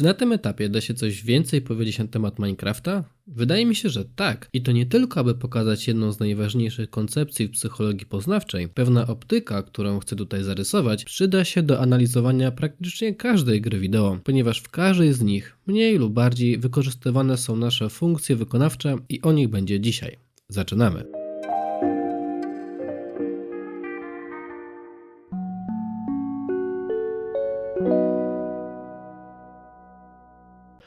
Czy na tym etapie da się coś więcej powiedzieć na temat Minecrafta? Wydaje mi się, że tak. I to nie tylko, aby pokazać jedną z najważniejszych koncepcji w psychologii poznawczej. Pewna optyka, którą chcę tutaj zarysować, przyda się do analizowania praktycznie każdej gry wideo, ponieważ w każdej z nich mniej lub bardziej wykorzystywane są nasze funkcje wykonawcze i o nich będzie dzisiaj. Zaczynamy.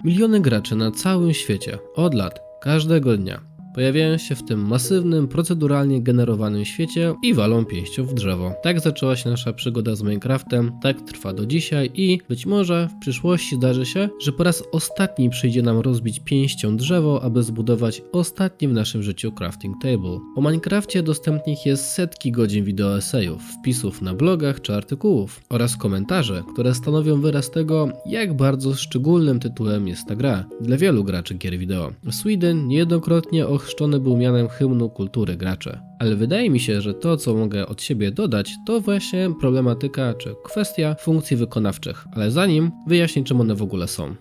Miliony graczy na całym świecie od lat, każdego dnia Pojawiają się w tym masywnym, proceduralnie generowanym świecie i walą pięścią w drzewo. Tak zaczęła się nasza przygoda z Minecraftem, tak trwa do dzisiaj i być może w przyszłości zdarzy się, że po raz ostatni przyjdzie nam rozbić pięścią drzewo, aby zbudować ostatni w naszym życiu crafting table. O Minecrafcie dostępnych jest setki godzin wideo esejów, wpisów na blogach czy artykułów oraz komentarze, które stanowią wyraz tego, jak bardzo szczególnym tytułem jest ta gra dla wielu graczy gier wideo. Sweden niejednokrotnie o ochrzczony był mianem hymnu kultury gracze. Ale wydaje mi się, że to, co mogę od siebie dodać, to właśnie problematyka czy kwestia funkcji wykonawczych. Ale zanim wyjaśnię, czym one w ogóle są.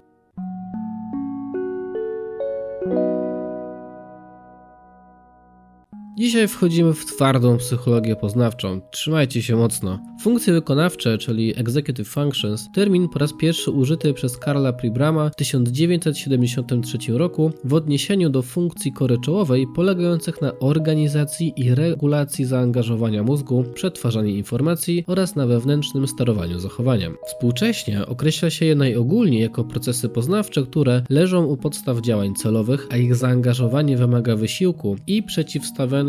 Dzisiaj wchodzimy w twardą psychologię poznawczą. Trzymajcie się mocno. Funkcje wykonawcze, czyli Executive Functions, termin po raz pierwszy użyty przez Karla Pribrama w 1973 roku w odniesieniu do funkcji kory czołowej polegających na organizacji i regulacji zaangażowania mózgu, przetwarzaniu informacji oraz na wewnętrznym sterowaniu zachowaniem. Współcześnie określa się je najogólniej jako procesy poznawcze, które leżą u podstaw działań celowych, a ich zaangażowanie wymaga wysiłku i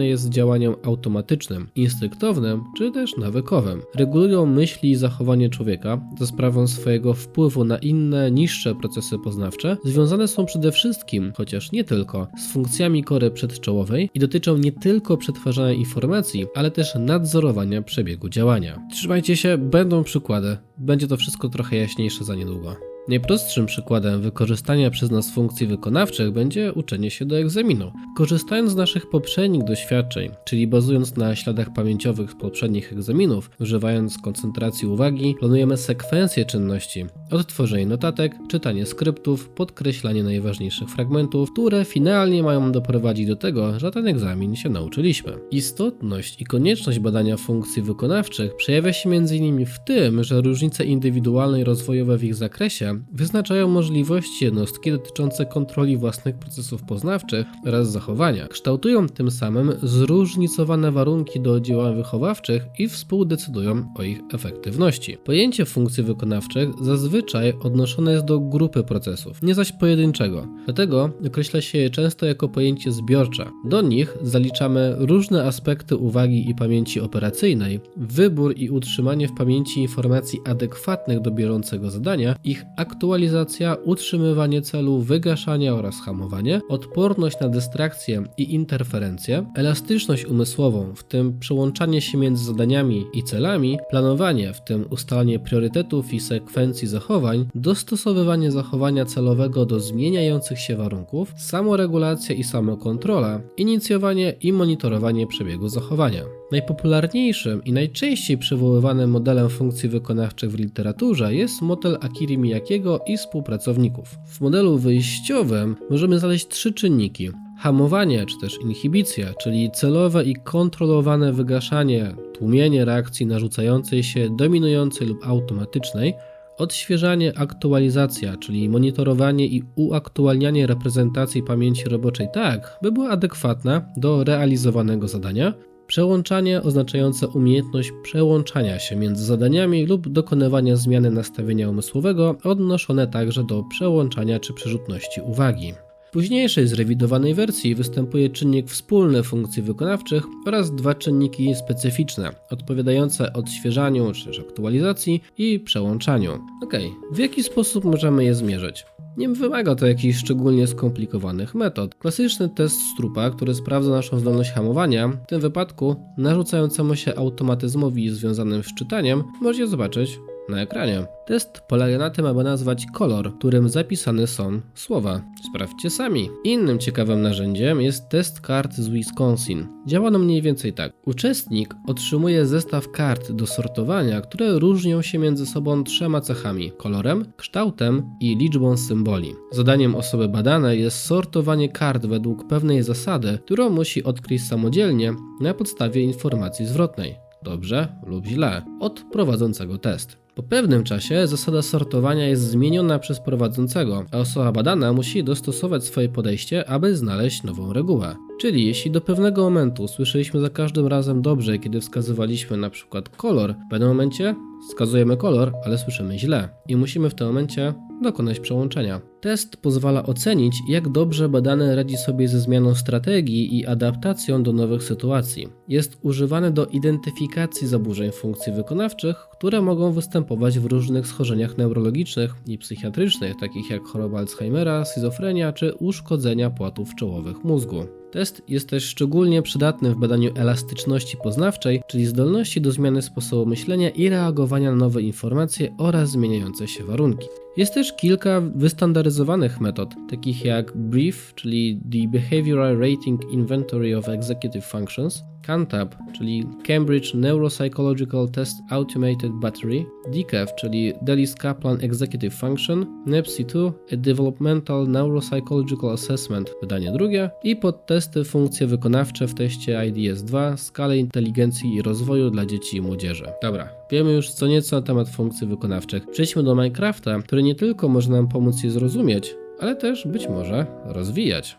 jest działaniem automatycznym, instynktownym czy też nawykowym. Regulują myśli i zachowanie człowieka za sprawą swojego wpływu na inne, niższe procesy poznawcze. Związane są przede wszystkim, chociaż nie tylko, z funkcjami kory przedczołowej i dotyczą nie tylko przetwarzania informacji, ale też nadzorowania przebiegu działania. Trzymajcie się, będą przykłady. Będzie to wszystko trochę jaśniejsze za niedługo. Najprostszym przykładem wykorzystania przez nas funkcji wykonawczych będzie uczenie się do egzaminu. Korzystając z naszych poprzednich doświadczeń, czyli bazując na śladach pamięciowych z poprzednich egzaminów, używając koncentracji uwagi, planujemy sekwencję czynności: odtworzenie notatek, czytanie skryptów, podkreślanie najważniejszych fragmentów, które finalnie mają doprowadzić do tego, że ten egzamin się nauczyliśmy. Istotność i konieczność badania funkcji wykonawczych przejawia się m.in. w tym, że różnice indywidualne i rozwojowe w ich zakresie wyznaczają możliwości jednostki dotyczące kontroli własnych procesów poznawczych oraz zachowania. Kształtują tym samym zróżnicowane warunki do działań wychowawczych i współdecydują o ich efektywności. Pojęcie funkcji wykonawczych zazwyczaj odnoszone jest do grupy procesów, nie zaś pojedynczego. Dlatego określa się je często jako pojęcie zbiorcze. Do nich zaliczamy różne aspekty uwagi i pamięci operacyjnej, wybór i utrzymanie w pamięci informacji adekwatnych do bieżącego zadania, ich aktualizacja, utrzymywanie celu, wygaszanie oraz hamowanie, odporność na dystrakcje i interferencje, elastyczność umysłową, w tym przełączanie się między zadaniami i celami, planowanie, w tym ustalanie priorytetów i sekwencji zachowań, dostosowywanie zachowania celowego do zmieniających się warunków, samoregulacja i samokontrola, inicjowanie i monitorowanie przebiegu zachowania. Najpopularniejszym i najczęściej przywoływanym modelem funkcji wykonawczych w literaturze jest model Akiri Miyakiego i współpracowników. W modelu wyjściowym możemy znaleźć trzy czynniki: hamowanie czy też inhibicja, czyli celowe i kontrolowane wygaszanie, tłumienie reakcji narzucającej się, dominującej lub automatycznej, odświeżanie, aktualizacja, czyli monitorowanie i uaktualnianie reprezentacji pamięci roboczej tak, by była adekwatna do realizowanego zadania, Przełączanie oznaczające umiejętność przełączania się między zadaniami lub dokonywania zmiany nastawienia umysłowego, odnoszone także do przełączania czy przerzutności uwagi. W późniejszej zrewidowanej wersji występuje czynnik wspólny funkcji wykonawczych oraz dwa czynniki specyficzne, odpowiadające odświeżaniu czy aktualizacji i przełączaniu. Ok, w jaki sposób możemy je zmierzyć? Nie wymaga to jakichś szczególnie skomplikowanych metod. Klasyczny test strupa, który sprawdza naszą zdolność hamowania, w tym wypadku narzucającemu się automatyzmowi związanym z czytaniem, możecie zobaczyć na ekranie. Test polega na tym, aby nazwać kolor, którym zapisane są słowa. Sprawdźcie sami. Innym ciekawym narzędziem jest test kart z Wisconsin. Działa ono mniej więcej tak. Uczestnik otrzymuje zestaw kart do sortowania, które różnią się między sobą trzema cechami: kolorem, kształtem i liczbą symboli. Zadaniem osoby badanej jest sortowanie kart według pewnej zasady, którą musi odkryć samodzielnie na podstawie informacji zwrotnej dobrze lub źle, od prowadzącego test. Po pewnym czasie zasada sortowania jest zmieniona przez prowadzącego, a osoba badana musi dostosować swoje podejście, aby znaleźć nową regułę. Czyli jeśli do pewnego momentu słyszeliśmy za każdym razem dobrze, kiedy wskazywaliśmy na przykład kolor, w pewnym momencie wskazujemy kolor, ale słyszymy źle i musimy w tym momencie dokonać przełączenia. Test pozwala ocenić, jak dobrze badany radzi sobie ze zmianą strategii i adaptacją do nowych sytuacji. Jest używany do identyfikacji zaburzeń funkcji wykonawczych, które mogą występować w różnych schorzeniach neurologicznych i psychiatrycznych, takich jak choroba Alzheimera, schizofrenia czy uszkodzenia płatów czołowych mózgu. Test jest też szczególnie przydatny w badaniu elastyczności poznawczej, czyli zdolności do zmiany sposobu myślenia i reagowania na nowe informacje oraz zmieniające się warunki. Jest też kilka wystandaryzowanych metod, takich jak BRIEF, czyli The Behavioral Rating Inventory of Executive Functions, CANTAB, czyli Cambridge Neuropsychological Test Automated Battery, DCAF, czyli Delis Kaplan Executive Function, NEPSI-2, A Developmental Neuropsychological Assessment, wydanie drugie, i podtesty funkcje wykonawcze w teście IDS-2, skalę inteligencji i rozwoju dla dzieci i młodzieży. Dobra, wiemy już co nieco na temat funkcji wykonawczych. Przejdźmy do Minecrafta, który nie tylko może nam pomóc je zrozumieć, ale też być może rozwijać.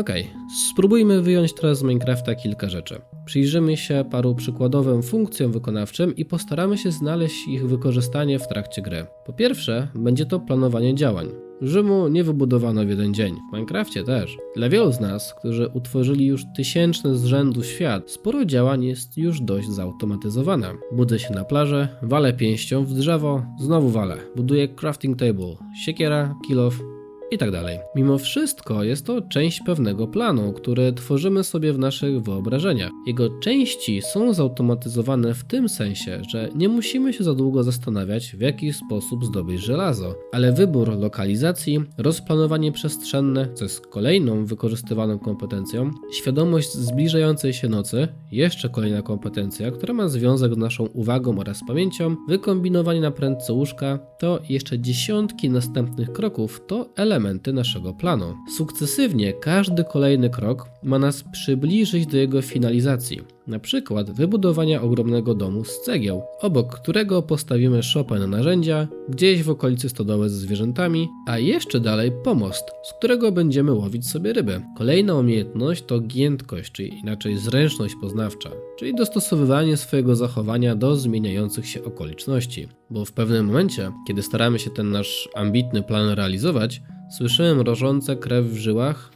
Okej, spróbujmy wyjąć teraz z Minecrafta kilka rzeczy. Przyjrzymy się paru przykładowym funkcjom wykonawczym i postaramy się znaleźć ich wykorzystanie w trakcie gry. Po pierwsze, będzie to planowanie działań. Rzymu nie wybudowano w jeden dzień, w Minecrafcie też. Dla wielu z nas, którzy utworzyli już tysięczny z rzędu świat, sporo działań jest już dość zautomatyzowane. Budzę się na plaży, walę pięścią w drzewo, znowu walę. Buduję crafting table, siekiera, kill off, i tak dalej. Mimo wszystko jest to część pewnego planu, który tworzymy sobie w naszych wyobrażeniach. Jego części są zautomatyzowane w tym sensie, że nie musimy się za długo zastanawiać, w jaki sposób zdobyć żelazo, ale wybór lokalizacji, rozplanowanie przestrzenne, co jest kolejną wykorzystywaną kompetencją, świadomość zbliżającej się nocy, jeszcze kolejna kompetencja, która ma związek z naszą uwagą oraz pamięcią, wykombinowanie na prędce łóżka, to jeszcze dziesiątki następnych kroków to element elementy naszego planu. Sukcesywnie każdy kolejny krok ma nas przybliżyć do jego finalizacji, na przykład wybudowania ogromnego domu z cegieł, obok którego postawimy szopę na narzędzia, gdzieś w okolicy stodoły ze zwierzętami, a jeszcze dalej pomost, z którego będziemy łowić sobie ryby. Kolejna umiejętność to giętkość, czyli inaczej zręczność poznawcza, czyli dostosowywanie swojego zachowania do zmieniających się okoliczności. Bo w pewnym momencie, kiedy staramy się ten nasz ambitny plan realizować, Słyszyłem mrożące krew w żyłach.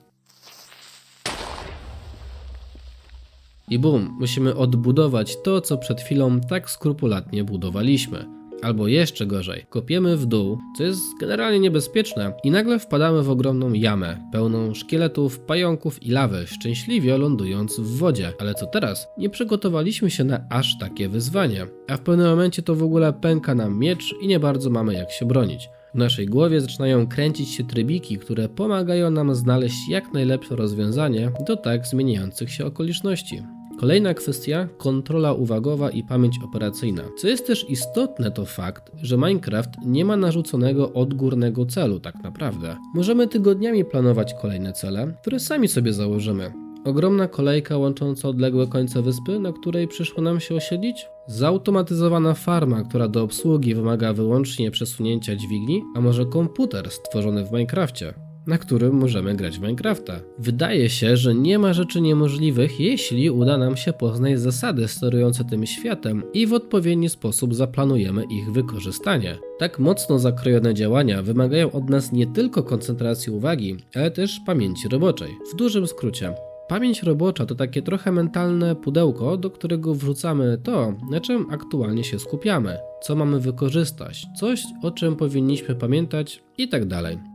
I bum, musimy odbudować to, co przed chwilą tak skrupulatnie budowaliśmy. Albo jeszcze gorzej, kopiemy w dół, co jest generalnie niebezpieczne, i nagle wpadamy w ogromną jamę, pełną szkieletów, pająków i lawy, szczęśliwie lądując w wodzie. Ale co teraz? Nie przygotowaliśmy się na aż takie wyzwanie. A w pewnym momencie to w ogóle pęka nam miecz i nie bardzo mamy jak się bronić. W naszej głowie zaczynają kręcić się trybiki, które pomagają nam znaleźć jak najlepsze rozwiązanie do tak zmieniających się okoliczności. Kolejna kwestia kontrola uwagowa i pamięć operacyjna. Co jest też istotne, to fakt, że Minecraft nie ma narzuconego odgórnego celu, tak naprawdę. Możemy tygodniami planować kolejne cele, które sami sobie założymy. Ogromna kolejka łącząca odległe końce wyspy, na której przyszło nam się osiedlić? Zautomatyzowana farma, która do obsługi wymaga wyłącznie przesunięcia dźwigni, a może komputer stworzony w Minecrafcie? Na którym możemy grać w Minecrafta. Wydaje się, że nie ma rzeczy niemożliwych, jeśli uda nam się poznać zasady sterujące tym światem i w odpowiedni sposób zaplanujemy ich wykorzystanie. Tak mocno zakrojone działania wymagają od nas nie tylko koncentracji uwagi, ale też pamięci roboczej. W dużym skrócie, Pamięć robocza to takie trochę mentalne pudełko, do którego wrzucamy to, na czym aktualnie się skupiamy, co mamy wykorzystać, coś o czym powinniśmy pamiętać i tak.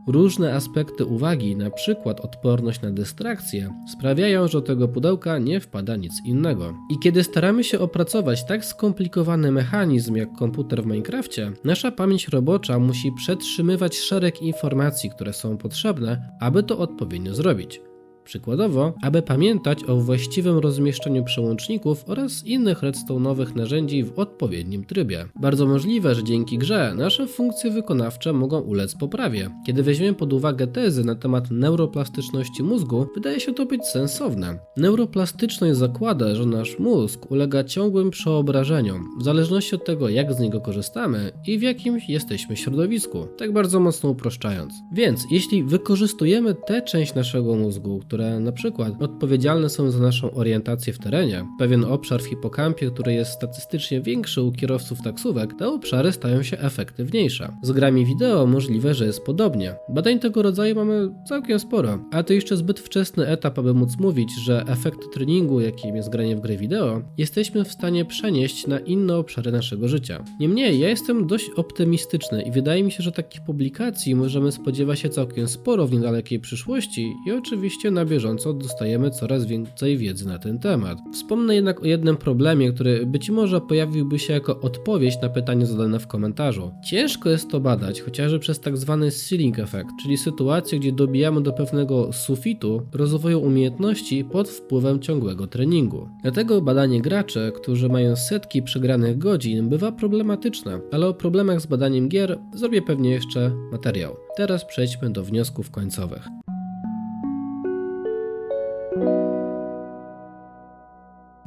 Różne aspekty uwagi, na przykład odporność na dystrakcje, sprawiają, że do tego pudełka nie wpada nic innego. I kiedy staramy się opracować tak skomplikowany mechanizm jak komputer w Minecrafcie, nasza pamięć robocza musi przetrzymywać szereg informacji, które są potrzebne, aby to odpowiednio zrobić. Przykładowo, aby pamiętać o właściwym rozmieszczeniu przełączników oraz innych redstone'owych narzędzi w odpowiednim trybie. Bardzo możliwe, że dzięki grze nasze funkcje wykonawcze mogą ulec poprawie. Kiedy weźmiemy pod uwagę tezy na temat neuroplastyczności mózgu, wydaje się to być sensowne. Neuroplastyczność zakłada, że nasz mózg ulega ciągłym przeobrażeniom, w zależności od tego, jak z niego korzystamy i w jakim jesteśmy środowisku, tak bardzo mocno uproszczając. Więc jeśli wykorzystujemy tę część naszego mózgu, które na przykład odpowiedzialne są za naszą orientację w terenie, pewien obszar w hipokampie, który jest statystycznie większy u kierowców taksówek, te obszary stają się efektywniejsze. Z grami wideo możliwe, że jest podobnie. Badań tego rodzaju mamy całkiem sporo, a to jeszcze zbyt wczesny etap, aby móc mówić, że efekt treningu, jakim jest granie w gry wideo, jesteśmy w stanie przenieść na inne obszary naszego życia. Niemniej, ja jestem dość optymistyczny i wydaje mi się, że takich publikacji możemy spodziewać się całkiem sporo w niedalekiej przyszłości i oczywiście na bieżąco dostajemy coraz więcej wiedzy na ten temat. Wspomnę jednak o jednym problemie, który być może pojawiłby się jako odpowiedź na pytanie zadane w komentarzu. Ciężko jest to badać, chociażby przez tak zwany ceiling effect, czyli sytuację, gdzie dobijamy do pewnego sufitu rozwoju umiejętności pod wpływem ciągłego treningu. Dlatego badanie graczy, którzy mają setki przegranych godzin, bywa problematyczne, ale o problemach z badaniem gier zrobię pewnie jeszcze materiał. Teraz przejdźmy do wniosków końcowych.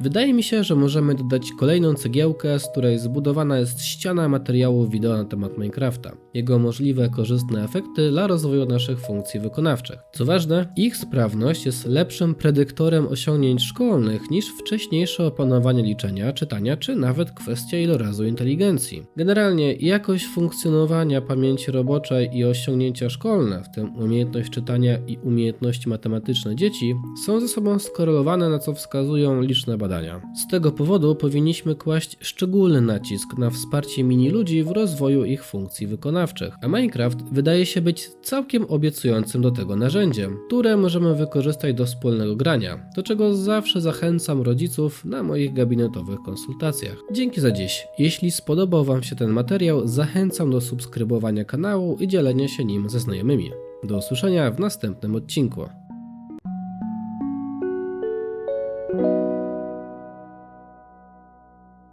Wydaje mi się, że możemy dodać kolejną cegiełkę, z której zbudowana jest ściana materiałów wideo na temat Minecrafta. Jego możliwe korzystne efekty dla rozwoju naszych funkcji wykonawczych. Co ważne, ich sprawność jest lepszym predyktorem osiągnięć szkolnych niż wcześniejsze opanowanie liczenia, czytania czy nawet kwestia ilorazu inteligencji. Generalnie jakość funkcjonowania pamięci roboczej i osiągnięcia szkolne, w tym umiejętność czytania i umiejętności matematyczne dzieci, są ze sobą skorelowane, na co wskazują liczne badania. Z tego powodu powinniśmy kłaść szczególny nacisk na wsparcie mini ludzi w rozwoju ich funkcji wykonawczych, a Minecraft wydaje się być całkiem obiecującym do tego narzędziem, które możemy wykorzystać do wspólnego grania, do czego zawsze zachęcam rodziców na moich gabinetowych konsultacjach. Dzięki za dziś. Jeśli spodobał Wam się ten materiał, zachęcam do subskrybowania kanału i dzielenia się nim ze znajomymi. Do usłyszenia w następnym odcinku.